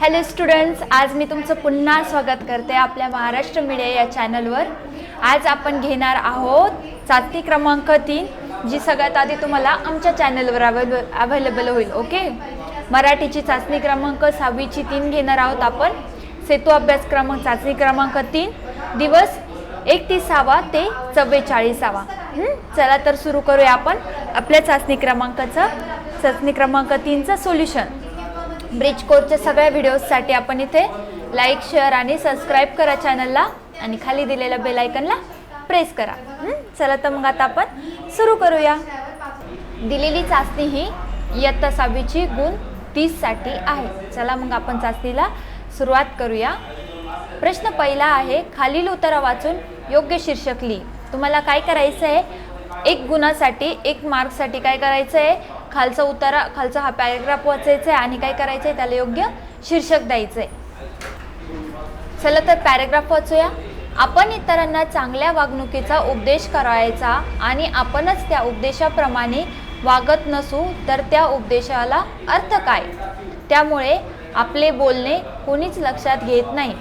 Hello students आज मी तुमचं पुन्हा स्वागत करते आपल्या महाराष्ट्र मीडिया या चॅनलवर आज आपण घेणार आहोत चाचणी क्रमांक तीन जी सगळ्यात आधी तुम्हाला आमच्या चॅनलवर अवेल अवेलेबल होईल ओके मराठीची चाचणी क्रमांक सहावीची तीन घेणार आहोत आपण. सेतू अभ्यास चाचणी क्रमांक तीन. दिवस एकतीसावा ते चव्वेचाळीसावा. चला तर सुरू करूया आपण आपल्या चाचणी क्रमांकाचं चाचणी क्रमांक तीनचं सोल्युशन ब्रिज कोडच्या सगळ्या व्हिडिओजसाठी आपण इथे लाईक शेअर आणि सबस्क्राईब करा चॅनलला आणि खाली दिलेल्या बेलायकनला प्रेस करा. चला तर मग आता आपण सुरू करूया. दिलेली चाचणी ही इयत्ता सहावीची गुण तीससाठी आहे. चला मग आपण चाचणीला सुरुवात करूया. प्रश्न पहिला आहे खालील उतारा वाचून योग्य शीर्षक लिही. तुम्हाला काय करायचं आहे एक गुणासाठी एक मार्कसाठी काय करायचं आहे खालचा उतारा खालचा हा पॅरेग्राफ वाचायचा आहे आणि काय करायचं आहे त्याला योग्य शीर्षक द्यायचं आहे चला तर पॅरेग्राफ वाचूया. आपण इतरांना चांगल्या वागणुकीचा उपदेश करायचा आणि आपणच त्या उपदेशाप्रमाणे वागत नसू तर त्या उपदेशाला अर्थ काय? त्यामुळे आपले बोलणे कोणीच लक्षात घेत नाही.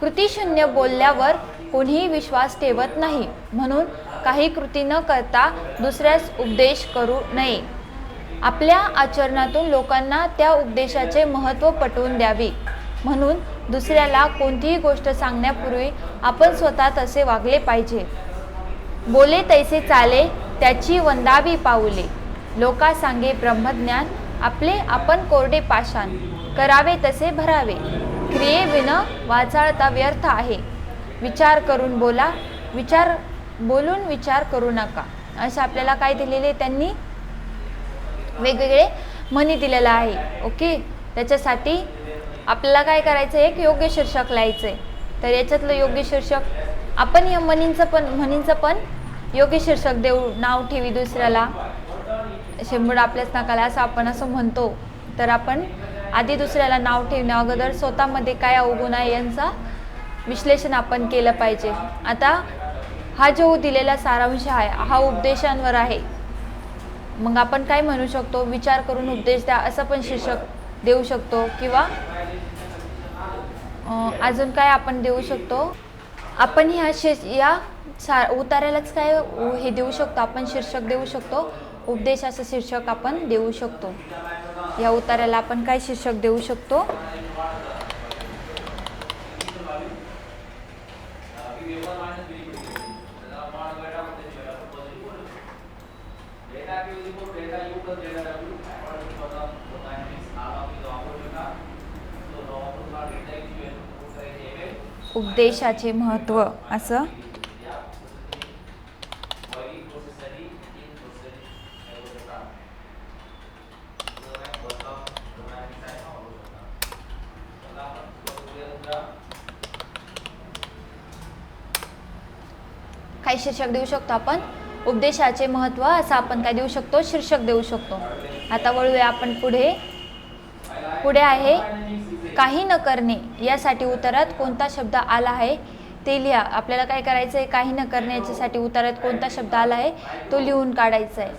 कृतीशून्य बोलल्यावर कोणीही विश्वास ठेवत नाही. म्हणून काही कृती न करता दुसऱ्यास उपदेश करू नये. आपल्या आचरणातून लोकांना त्या उपदेशाचे महत्त्व पटवून द्यावे. म्हणून दुसऱ्याला कोणतीही गोष्ट सांगण्यापूर्वी आपण स्वतः तसे वागले पाहिजे. बोले तैसे चाले त्याची वंदावी पाऊले. लोका सांगे ब्रह्मज्ञान आपले आपण कोरडे पाषाण. करावे तसे भरावे. क्रियेविन वाचाळता व्यर्थ आहे. विचार करून बोला विचार बोलून विचार करू नका. असं आपल्याला काय दिलेले त्यांनी? वेगवेगळे म्हणी दिलेलं आहे ओके? त्याच्यासाठी आपल्याला काय करायचं? आहे एक योग्य शीर्षक लिहायचं आहे. तर याच्यातलं योग्य शीर्षक आपण या म्हणींचं पण म्हणींचं पण योग्य शीर्षक देऊ नाव ठेवी दुसऱ्याला. शेंबूड आपल्याच नाकाला असं आपण असं म्हणतो. तर आपण आधी दुसऱ्याला नाव ठेवण्या अगोदर स्वतःमध्ये काय अवगुण आहे यांचा विश्लेषण आपण केलं पाहिजे. आता हा जो दिलेला सारांश आहे हा उपदेशांवर आहे. मग आपण काय म्हणू शकतो? विचार करून उपदेश द्या असं पण शीर्षक देऊ शकतो. किंवा अजून काय आपण देऊ शकतो? आपण ह्या शीर्ष या सा उतार्यालाच काय हे देऊ शकतो? आपण शीर्षक देऊ शकतो. उपदेश असं शीर्षक आपण देऊ शकतो. या उतार्याला आपण काय शीर्षक देऊ शकतो? उपदेशाचे महत्त्व असं? काय शीर्षक देऊ शकतो आपण? उपदेशाचे महत्त्व असं आपण काय देऊ शकतो? शीर्षक देऊ शकतो. आता वळूया आपण पुढे. पुढे आहे काही न करणे यासाठी उत्तरात कोणता शब्द आला आहे? ते लिहा. आपल्याला काय करायचं आहे काही न करणे याच्यासाठी उत्तरात कोणता शब्द आला आहे? तो लिहून काढायचा आहे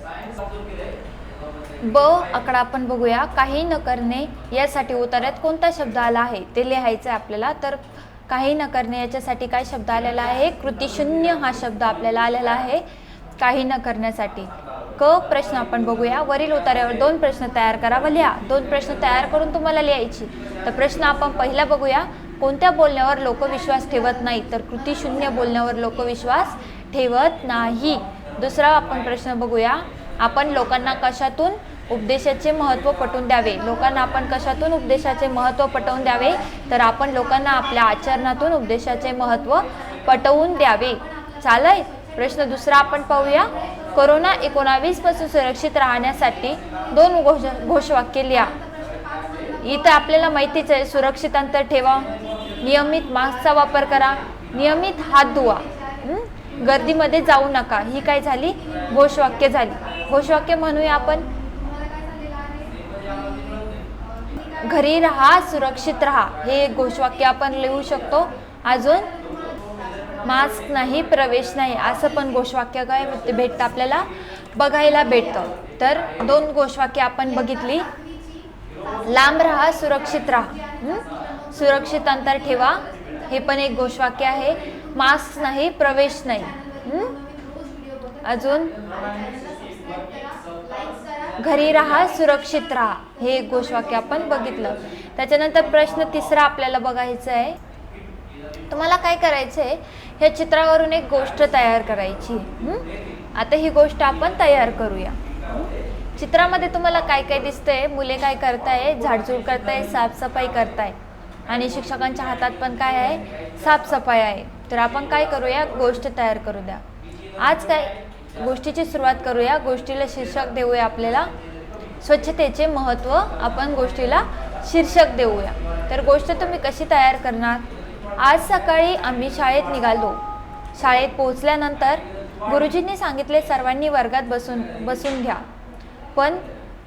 ब आकडा आपण बघूया. काही न करणे यासाठी उत्तरात कोणता शब्द आला आहे? ते लिहायचं आहे आपल्याला. तर काही न करणे याच्यासाठी काय शब्द आलेला आहे? कृतीशून्य हा शब्द आपल्याला आलेला आहे. काही न करण्यासाठी. क प्रश्न आपण बघूया. वरील उतार्यावर दोन प्रश्न तयार करा व लिहा. दोन प्रश्न तयार करून तुम्हाला लिहायची. तर प्रश्न आपण पहिला बघूया. कोणत्या बोलण्यावर लोक विश्वास ठेवत नाही? तर कृतीशून्य बोलण्यावर लोक विश्वास ठेवत नाही. दुसरा आपण प्रश्न बघूया. आपण लोकांना कशातून उपदेशाचे महत्त्व पटवून द्यावे? लोकांना आपण कशातून उपदेशाचे महत्त्व पटवून द्यावे? तर आपण लोकांना आपल्या आचरणातून उपदेशाचे महत्त्व पटवून द्यावे. चालय? प्रश्न दुसरा आपण पाहूया. कोरोना एकोणावीसपासून सुरक्षित राहण्यासाठी दोन घोष घोषवाक्य लिहा. इथं आपल्याला माहितीच आहे सुरक्षित अंतर ठेवा नियमित मास्कचा वापर करा नियमित हात धुवा. गर्दीमध्ये जाऊ नका. ही काय झाली? घोषवाक्य झाली. घोषवाक्य म्हणूया आपण. घरी राहा सुरक्षित राहा. हे एक घोषवाक्य आपण लिहू शकतो. अजून मास्क नाही प्रवेश नाही असं पण घोषवाक्य काय भेटतं आपल्याला. बघायला भेटतं. तर दोन घोषवाक्य आपण बघितली. लांब राहा सुरक्षित राहा. सुरक्षित अंतर ठेवा. हे पण एक घोषवाक्य आहे. मास्क नाही प्रवेश नाही. अजून? घरी राहा सुरक्षित राहा. हे एक घोषवाक्य आपण बघितलं. त्याच्यानंतर प्रश्न तिसरा आपल्याला बघायचा आहे. तुम्हाला काय करायचं आहे ह्या चित्रावरून एक गोष्ट तयार करायची आता ही गोष्ट आपण तयार करूया. चित्रामध्ये तुम्हाला काय काय दिसतंय? मुले काय करताय? झाडझूड करताय? साफसफाई करताय? आणि शिक्षकांच्या हातात पण काय आहे? साफसफाई आहे. तर आपण काय करूया? गोष्ट तयार करू द्या आज काय गोष्टीची सुरुवात करूया. गोष्टीला शीर्षक देऊया आपल्याला. स्वच्छतेचे महत्त्व आपण गोष्टीला शीर्षक देऊया. तर गोष्ट तुम्ही कशी तयार करणार? आज सकाळी आम्ही शाळेत निघालो. शाळेत पोहोचल्यानंतर गुरुजींनी सांगितले सर्वांनी वर्गात बसून बसून घ्या. पण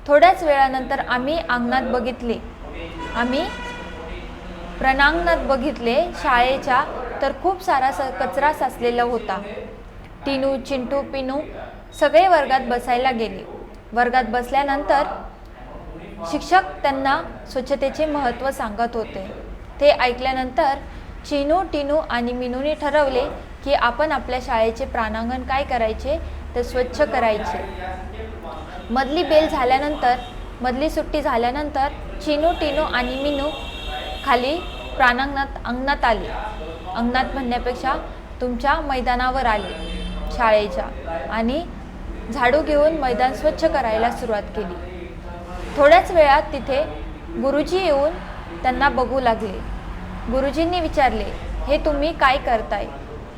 थोड्याच वेळानंतर आम्ही अंगणात बघितले. आम्ही प्रणांगणात बघितले शाळेच्या तर खूप सारा स कचरा साचलेला होता. टिनू चिंटू पिनू सगळे वर्गात बसायला गेले. वर्गात बसल्यानंतर शिक्षक त्यांना स्वच्छतेचे महत्त्व सांगत होते. ते ऐकल्यानंतर चिनू टिनू आणि मिनूने ठरवले की आपण आपल्या शाळेचे प्राणांगण काय करायचे तर स्वच्छ करायचे. मधली बेल झाल्यानंतर मधली सुट्टी झाल्यानंतर चिनू टिनू आणि मिनू खाली प्राणांगणात अंगणात आले. अंगणात म्हणण्यापेक्षा तुमच्या मैदानावर आले शाळेच्या. आणि झाडू घेऊन मैदान स्वच्छ करायला सुरुवात केली. थोड्याच वेळात तिथे गुरुजी येऊन त्यांना बघू लागले. गुरुजींनी विचारले हे तुम्ही काय करताय?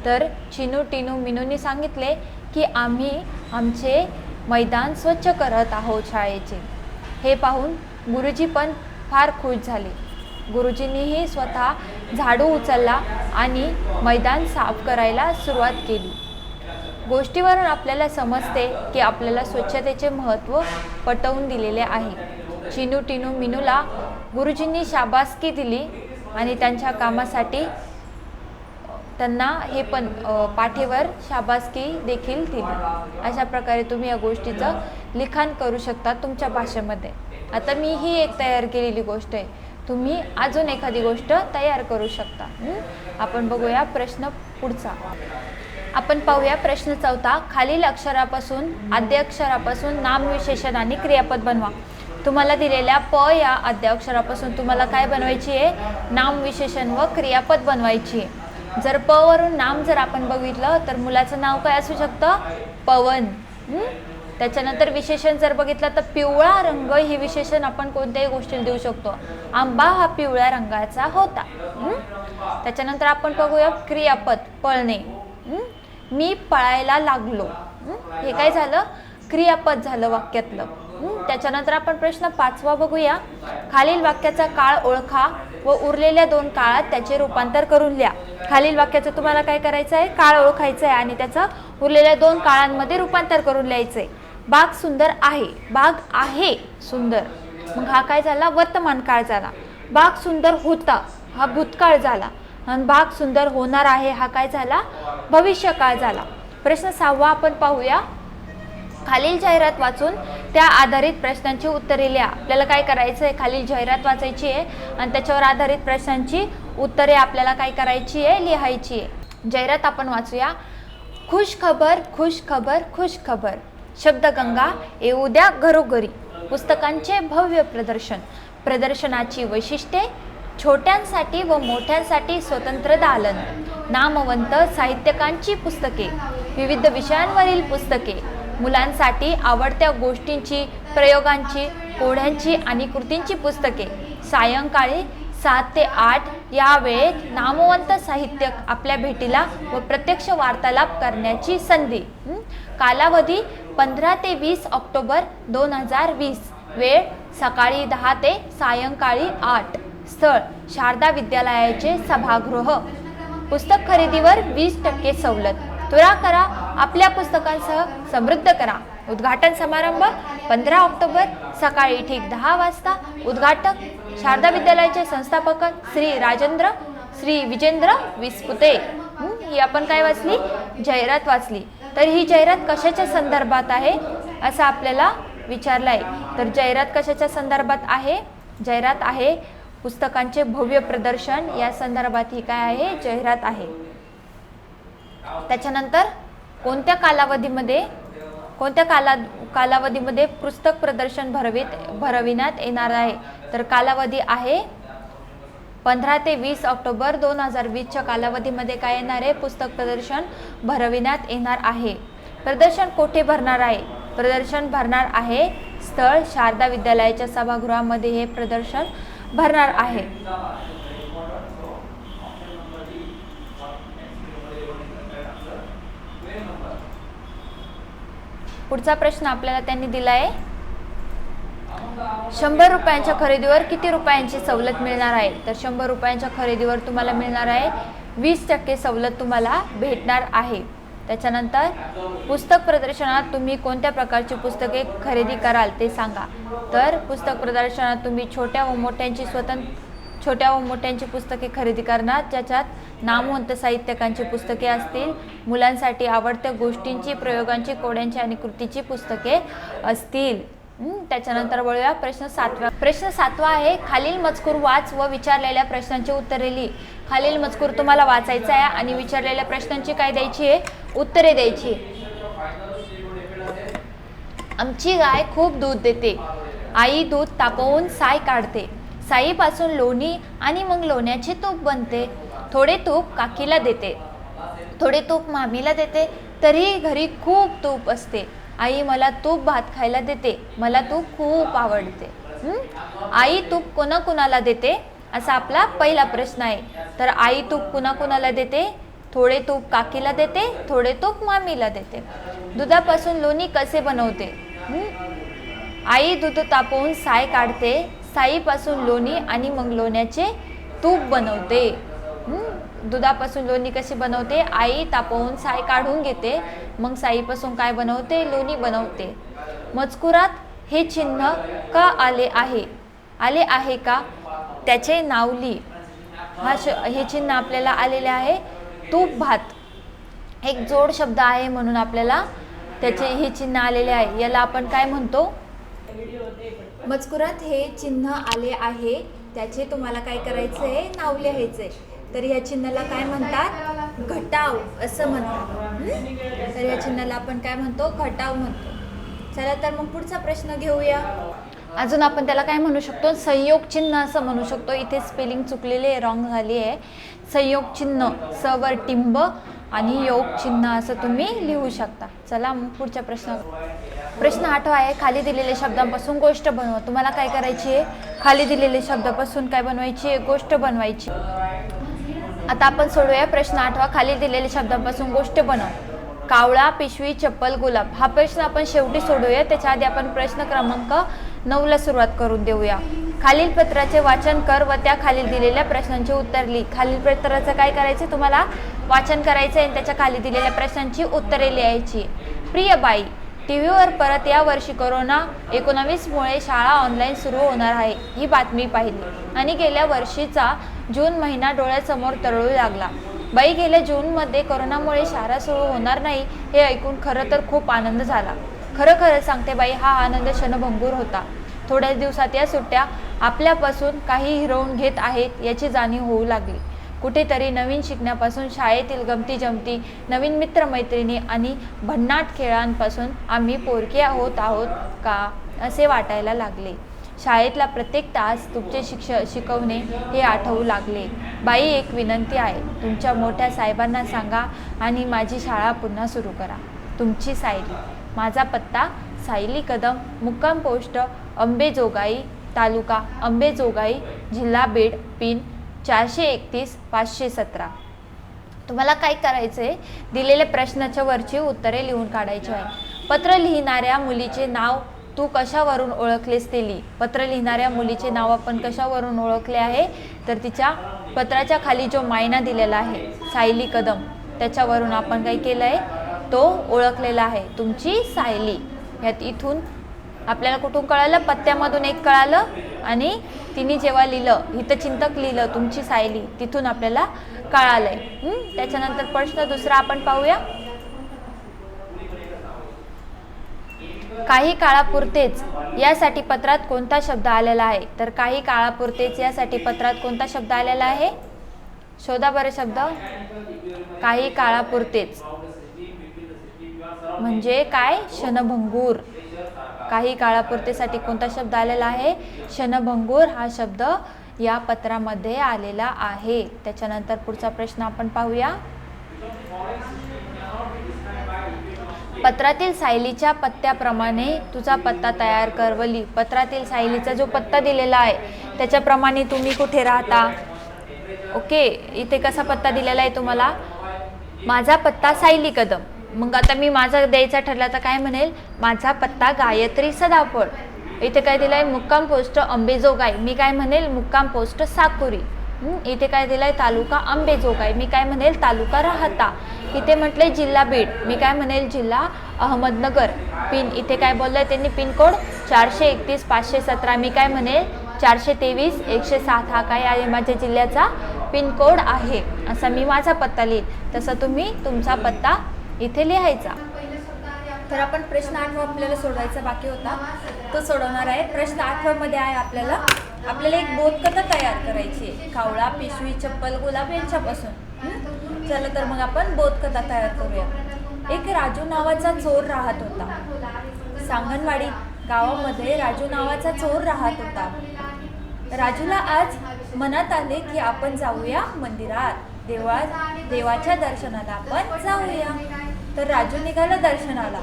तर चिनू टिनू मिनूनी सांगितले की आम्ही आमचे मैदान स्वच्छ करत आहोत शाळेचे. हे पाहून गुरुजी पण फार खुश झाले. गुरुजींनीही स्वतः झाडू उचलला आणि मैदान साफ करायला सुरुवात केली. गोष्टीवरून आपल्याला समजते की आपल्याला स्वच्छतेचे महत्त्व पटवून दिलेले आहे. चिनू टिनू मिनूला गुरुजींनी शाबासकी दिली आणि त्यांच्या कामासाठी त्यांना हे पण पाठीवर शाबासकी देखील दिली. अशा प्रकारे तुम्ही या गोष्टीचं लिखाण करू शकता तुमच्या भाषेमध्ये. आता मी ही एक तयार केलेली गोष्ट आहे. तुम्ही अजून एखादी गोष्ट तयार करू शकता. आपण बघूया प्रश्न पुढचा. आपण पाहूया प्रश्न चौथा. खालील अक्षरापासून आद्य अक्षरापासून नामविशेषण आणि क्रियापद बनवा. तुम्हाला दिलेल्या प या अध्याक्षरापासून तुम्हाला काय बनवायची आहे? नामविशेषण व क्रियापद बनवायची. आहे जर प वरून नाम जर आपण बघितलं तर मुलाचं नाव काय असू शकतं? पवन. त्याच्यानंतर विशेषण जर बघितलं तर पिवळा रंग हे विशेषण आपण कोणत्याही गोष्टीला देऊ शकतो. आंबा हा पिवळ्या रंगाचा होता. त्याच्यानंतर आपण बघूया क्रियापद पळणे. मी पळायला लागलो. हे काय झालं? क्रियापद झालं वाक्यातलं. त्याच्यानंतर आपण प्रश्न पाचवा बघूया. खालील वाक्याचा काळ ओळखा व उरलेल्या दोन काळात त्याचे रूपांतर करून लिहा. खालील वाक्याचं तुम्हाला काय करायचं आहे? काळ ओळखायचं आहे आणि त्याचं उरलेल्या दोन काळांमध्ये रूपांतर करून लिहायचं आहे बाग सुंदर आहे. बाग आहे सुंदर. मग हा काय झाला? वर्तमान काळ झाला. बाग सुंदर होता. हा भूतकाळ झाला. आणि बाग सुंदर होणार आहे हा काय झाला? भविष्यकाळ झाला. प्रश्न सहावा आपण पाहूया. खालील जाहिरात वाचून त्या आधारित प्रश्नांची उत्तरे लिहा. आपल्याला काय करायचं आहे खालील जाहिरात वाचायची आहे आणि त्याच्यावर आधारित प्रश्नांची उत्तरे आपल्याला काय करायची आहे? लिहायची आहे. जाहिरात आपण वाचूया. खुश खबर खुश खबर खुश खबर. शब्दगंगा येऊ द्या घरोघरी. पुस्तकांचे भव्य प्रदर्शन. प्रदर्शनाची वैशिष्ट्ये छोट्यांसाठी व मोठ्यांसाठी स्वतंत्र दालन. नामवंत साहित्यकांची पुस्तके. विविध विषयांवरील पुस्तके. मुलांसाठी आवडत्या गोष्टींची प्रयोगांची कोढ्यांची आणि कृतींची पुस्तके. सायंकाळी सात ते आठ या वेळेत नामवंत साहित्यक आपल्या भेटीला व प्रत्यक्ष वार्तालाप करण्याची संधी. कालावधी पंधरा ते वीस ऑक्टोबर दोन हजार वीस. वेळ सकाळी दहा ते सायंकाळी आठ. स्थळ शारदा विद्यालयाचे सभागृह. पुस्तक खरेदीवर वीस टक्के सवलत. त्वरा करा आपल्या पुस्तकांसह समृद्ध करा. उद्घाटन समारंभ पंधरा ऑक्टोबर सकाळी ठीक दहा वाजता. उद्घाटक शारदा विद्यालयाचे संस्थापक श्री राजेंद्र श्री विजेंद्र विस्पुते. ही आपण काय वाचली? जाहिरात वाचली. तर ही जाहिरात कशाच्या संदर्भात आहे? असं आपल्याला विचारलं आहे तर जाहिरात कशाच्या संदर्भात आहे? जाहिरात आहे पुस्तकांचे भव्य प्रदर्शन. या संदर्भात ही काय आहे? जाहिरात आहे. त्याच्यानंतर कोणत्या कालावधीमध्ये कोणत्या काला कालावधीमध्ये पुस्तक प्रदर्शन भरवित भरविण्यात येणार आहे? तर कालावधी आहे पंधरा ते वीस ऑक्टोबर दोन हजार वीसच्या कालावधीमध्ये काय येणार आहे? पुस्तक प्रदर्शन भरविण्यात येणार आहे. प्रदर्शन कोठे भरणार आहे? प्रदर्शन भरणार आहे स्थळ शारदा विद्यालयाच्या सभागृहामध्ये हे प्रदर्शन भरणार आहे. पुढचा प्रश्न आपल्याला त्यांनी दिला आहे शंभर रुपयांच्या खरेदीवर किती रुपयांची सवलत मिळणार आहे? तर शंभर रुपयांच्या खरेदीवर तुम्हाला मिळणार आहे. वीस टक्के सवलत तुम्हाला भेटणार आहे. त्याच्यानंतर पुस्तक प्रदर्शनात तुम्ही कोणत्या प्रकारची पुस्तके खरेदी कराल ते सांगा. तर पुस्तक प्रदर्शनात तुम्ही छोट्या व मोठ्यांची स्वतंत्र छोट्या व मोठ्यांची पुस्तके खरेदी करणार. ज्याच्यात नामवंत साहित्यकांची पुस्तके असतील मुलांसाठी आवडत्या गोष्टींची प्रयोगांची कोड्यांची आणि कृतीची पुस्तके असतील. त्याच्यानंतर वळूया प्रश्न सातवा प्रश्न सातवा आहे खालील मजकूर वाच व विचारलेल्या प्रश्नांची उत्तरे लिही. खालील मजकूर तुम्हाला वाचायचा आहे आणि विचारलेल्या प्रश्नांची काय द्यायची आहे? उत्तरे द्यायची आमची गाय खूप दूध देते. आई दूध तापवून साय काढते. साईपासून लोणी आणि मग लोण्याचे तूप बनते. थोडे तूप काकीला देते. थोडे तूप मामीला देते. तरीही घरी खूप तूप असते. आई मला तूप भात खायला देते. मला तूप खूप आवडते. आई तूप कोणाकोणाला देते? असा आपला पहिला प्रश्न आहे. तर आई तूप कुणाकुणाला देते? थोडे तूप काकीला देते. थोडे तूप मामीला देते. दुधापासून लोणी कसे बनवते? आई दूध तापवून साय काढते. साईपासून लोणी आणि मग लोण्याचे तूप बनवते. दुधापासून लोणी कशी बनवते? आई तापवून साय काढून घेते. मग साईपासून काय बनवते? लोणी बनवते. मजकुरात हे चिन्ह का आले आहे? आले आहे का? त्याचे नाव हा श हे चिन्ह आपल्याला आलेले आहे. तूप भात. एक जोड शब्द आहे म्हणून आपल्याला त्याचे हे चिन्ह आलेले आहे. याला आपण काय म्हणतो? मजकुरात हे चिन्ह आले आहे. त्याचे तुम्हाला काय करायचं आहे नाव लिहायचं आहे तर ह्या चिन्हाला काय म्हणतात? घटाव असं म्हणतात. तर या चिन्हाला आपण काय म्हणतो? घटाव म्हणतो. चला तर मग पुढचा प्रश्न घेऊया. अजून आपण त्याला काय म्हणू शकतो? संयोग चिन्ह असं म्हणू शकतो. इथे स्पेलिंग चुकलेले रॉंग झाली आहे संयोग चिन्ह सवर टिंब आणि योग चिन्ह असं तुम्ही लिहू शकता. चला मग पुढच्या प्रश्न प्रश्न आठवा आहे खाली दिलेल्या शब्दांपासून गोष्ट बनवा. तुम्हाला काय करायची आहे? खाली दिलेल्या शब्दापासून काय बनवायची आहे? गोष्ट बनवायची. आता आपण सोडूया प्रश्न आठवा खाली दिलेल्या शब्दांपासून गोष्ट बनव. कावळा पिशवी चप्पल गुलाब. हा प्रश्न आपण शेवटी सोडूया. त्याच्या आधी आपण प्रश्न क्रमांक नऊला सुरुवात करून देऊया. खालील पत्राचे वाचन कर व त्या खालील दिलेल्या प्रश्नांची उत्तर लिही. खालील पत्राचं काय करायचं? तुम्हाला वाचन करायचं आहे आणि त्याच्याखाली दिलेल्या प्रश्नांची उत्तरे लिहायची. प्रिय बाई टी व्हीवर परत या वर्षी कोरोना एकोणावीसमुळे शाळा ऑनलाईन सुरू होणार आहे ही बातमी पाहिली. आणि गेल्या वर्षीचा जून महिना डोळ्यासमोर तरळू लागला. बाई गेल्या जूनमध्ये कोरोनामुळे शाळा सुरू होणार नाही हे ऐकून खरं तर खूप आनंद झाला. खरं खरं सांगते बाई हा आनंद क्षणभंगूर होता. थोड्याच दिवसात या सुट्ट्या आपल्यापासून काही हिरवून घेत आहेत याची जाणीव होऊ लागली. कुठेतरी नवीन शिकण्यापासून शाळेतील गमती जमती नवीन मित्रमैत्रिणी आणि भन्नाट खेळांपासून आम्ही पोरके होत आहोत का असे वाटायला लागले. शाळेतला प्रत्येक तास तुमचे शिक्ष शिकवणे हे आठवू लागले. बाई एक विनंती आहे. तुमच्या मोठ्या साहेबांना सांगा आणि माझी शाळा पुन्हा सुरू करा. तुमची सायली. माझा पत्ता सायली कदम मुक्काम पोस्ट अंबेजोगाई तालुका अंबेजोगाई जिल्हा बीड पिन चारशे एकतीस पाचशे सतरा. तुम्हाला काय करायचं आहे दिलेल्या प्रश्नाच्या वरची उत्तरे लिहून काढायची आहे. पत्र लिहिणाऱ्या मुलीचे नाव तू कशावरून ओळखलेस ते लिही. पत्र लिहिणाऱ्या मुलीचे नाव आपण कशावरून ओळखले आहे? तर तिच्या पत्राच्या खाली जो मायना दिलेला आहे सायली कदम त्याच्यावरून आपण काय केलं आहे? तो ओळखलेला आहे. तुमची सायली. ह्यात इथून आपल्याला कुठून कळालं? पत्त्यामधून एक कळालं आणि तिने जेव्हा लिहिलं हितचिंतक लिहिलं तुमची सायली तिथून आपल्याला कळालंय. त्याच्यानंतर प्रश्न दुसरा आपण पाहूया. काही काळापुरतेच यासाठी पत्रात कोणता शब्द आलेला आहे? तर काही काळापुरतेच यासाठी पत्रात कोणता शब्द आलेला आहे? शोधा बरं शब्द. काही काळापुरतेच. म्हणजे काय? क्षणभंगूर. काही काळापुरतेसाठी कोणता शब्द आलेला आहे? क्षणभंगूर हा शब्द या पत्रामध्ये आलेला आहे. त्याच्यानंतर पुढचा प्रश्न आपण पाहूया. पत्रातील सायलीच्या पत्त्याप्रमाणे तुझा पत्ता तयार करवली पत्रातील सायलीचा जो पत्ता दिलेला आहे त्याच्याप्रमाणे तुम्ही कुठे राहता? ओके इथे कसा पत्ता दिलेला आहे तुम्हाला? माझा पत्ता सायली कदम. मग आता मी माझा द्यायचा ठरला तर काय म्हणेल? माझा पत्ता गायत्री सदाफळ. इथे काय दिलं आहे मुक्काम पोस्ट अंबेजोगाई. मी काय म्हणेल? मुक्काम पोस्ट साकुरी. इथे काय दिलं आहे तालुका अंबेजोगाई. मी काय म्हणेल? तालुका राहता. इथे म्हटले जिल्हा बीड. मी काय म्हणेल? जिल्हा अहमदनगर. पिन इथे काय बोललंय त्यांनी? पिनकोड चारशे एकतीस पाचशे सतरा. मी काय म्हणेल? चारशे तेवीस एकशे सात. हा काय आहे माझ्या जिल्ह्याचा? पिनकोड आहे. असा मी माझा पत्ता लिहीन. तसं तुम्ही तुमचा पत्ता इथे लिहायचा. तर आपण प्रश्न आठवा आपल्याला सोडवायचा बाकी होता. तो सोडवणार आहे. प्रश्न आठवामध्ये आहे आपल्याला. आपल्याला एक बोधकथा तयार करायची आहे. कावळा पिशवी चप्पल गुलाब यांच्यापासून. चला तर मग आपण बोधकथा तयार करूया. एक राजू नावाचा चोर राहत होता. सांगणवाडी गावामध्ये राजू नावाचा चोर राहत होता. राजूला आज मनात आले की आपण जाऊया मंदिरात. देवळात देवाच्या दर्शनाला आपण जाऊया. तर राजू निघाला दर्शनाला.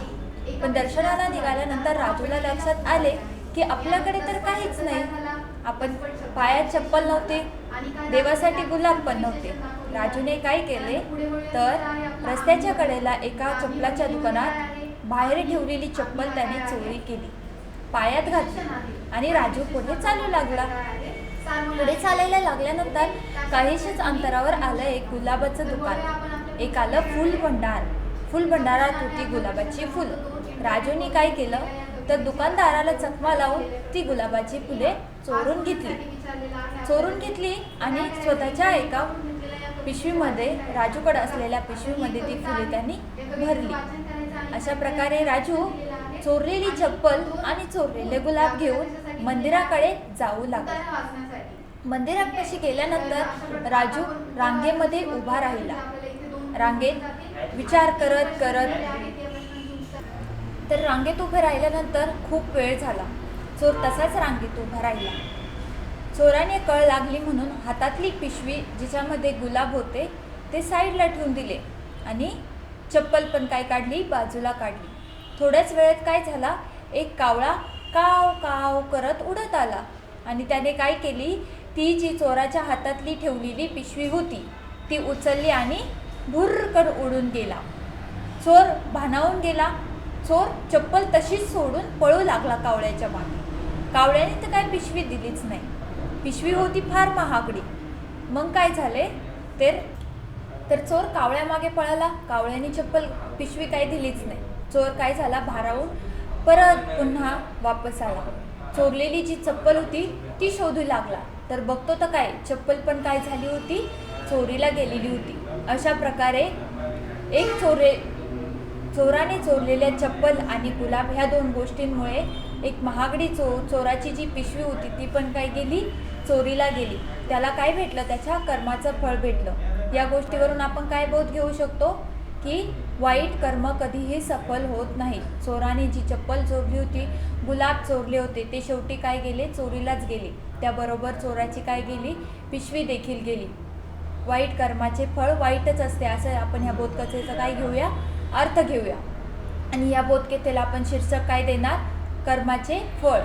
पण दर्शनाला निघाल्यानंतर राजूला लक्षात आले की आपल्याकडे तर काहीच नाही. आपण पायात चप्पल नव्हते. देवासाठी गुलाब पण नव्हते. राजूने काय केले? तर रस्त्याच्या कडेला एका चप्पलाच्या दुकानात बाहेर ठेवलेली चप्पल त्याने चोरी केली. पायात घातली आणि राजू पुढे चालू लागला. पुढे चालायला लागल्यानंतर काहीशीच अंतरावर आलं एक गुलाबाचं दुकान. एक आलं फुल भंडार. फुल भंडारात होती गुलाबाची फुलं. राजूनी काय केलं? तर दुकानदाराला चकमा लावून ती गुलाबाची फुले चोरून घेतली. चोरून घेतली आणि स्वतःच्या एका पिशवीमध्ये राजूकडे असलेल्या पिशवीमध्ये ती फुले त्यांनी भरली. अशा प्रकारे राजू चोरलेली चप्पल आणि चोरलेले गुलाब घेऊन मंदिराकडे जाऊ लागला. मंदिरापाशी गेल्यानंतर राजू रांगेमध्ये उभा राहिला. रांगेत विचार करत करत. तर रांगेत उभं राहिल्यानंतर खूप वेळ झाला. चोर तसाच रांगेत उभा राहिला. चोराने कळ लागली म्हणून हातातली पिशवी जिच्यामध्ये गुलाब होते ते साईडला ठेवून दिले आणि चप्पल पण काय काढली बाजूला काढली. थोड्याच वेळेत काय झाला एक कावळा काव काव करत उडत आला आणि त्याने काय केली ती जी चोराच्या हातातली ठेवलेली पिशवी होती ती उचलली आणि भुर्रकन उडून गेला. चोर भानावून गेला. चोर चप्पल तशीच सोडून पळू लागला कावळ्याच्या मागे. कावळ्याने तर काय पिशवी दिलीच नाही. पिशवी होती फार महागडी. मग काय झाले? तर तर चोर कावळ्यामागे पळाला. कावळ्याने चप्पल पिशवी काय दिलीच नाही. चोर काय झाला? भारावून परत पुन्हा वापस आला. चोरलेली जी चप्पल होती ती शोधू लागला. तर बघतो तर काय? चप्पल पण काय झाली होती? चोरीला गेलेली होती. अशा प्रकारे एक चोरे चोराने चोरलेल्या चप्पल आणि गुलाब ह्या दोन गोष्टींमुळे एक महागडी चो चोराची जी पिशवी होती ती पण काय गेली? चोरीला गेली. त्याला काय भेटलं? त्याच्या कर्माचं फळ भेटलं. या गोष्टीवरून आपण काय बोध घेऊ शकतो? की वाईट कर्म कधीही सफल होत नाही. चोराने जी चप्पल चोरली होती गुलाब चोरले होते ते शेवटी काय गेले? चोरीलाच गेले. त्याबरोबर चोराची काय गेली? पिशवी देखील गेली. वाईट कर्माचे फळ वाईटच असते असं आपण ह्या बोधकथेचं काय घेऊया? अर्थ घेऊया. आणि या बोधकथेला आपण शीर्षक काय देणार? कर्माचे फळ.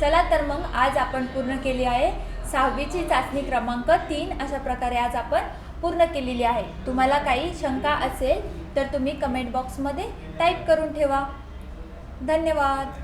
चला तर मग आज आपण पूर्ण केली आहे. सहावीची चाचणी क्रमांक तीन अशा प्रकारे आज आपण पूर्ण केलेली आहे. तुम्हाला काही शंका असेल तर तुम्ही कमेंट बॉक्समध्ये टाईप करून ठेवा. धन्यवाद.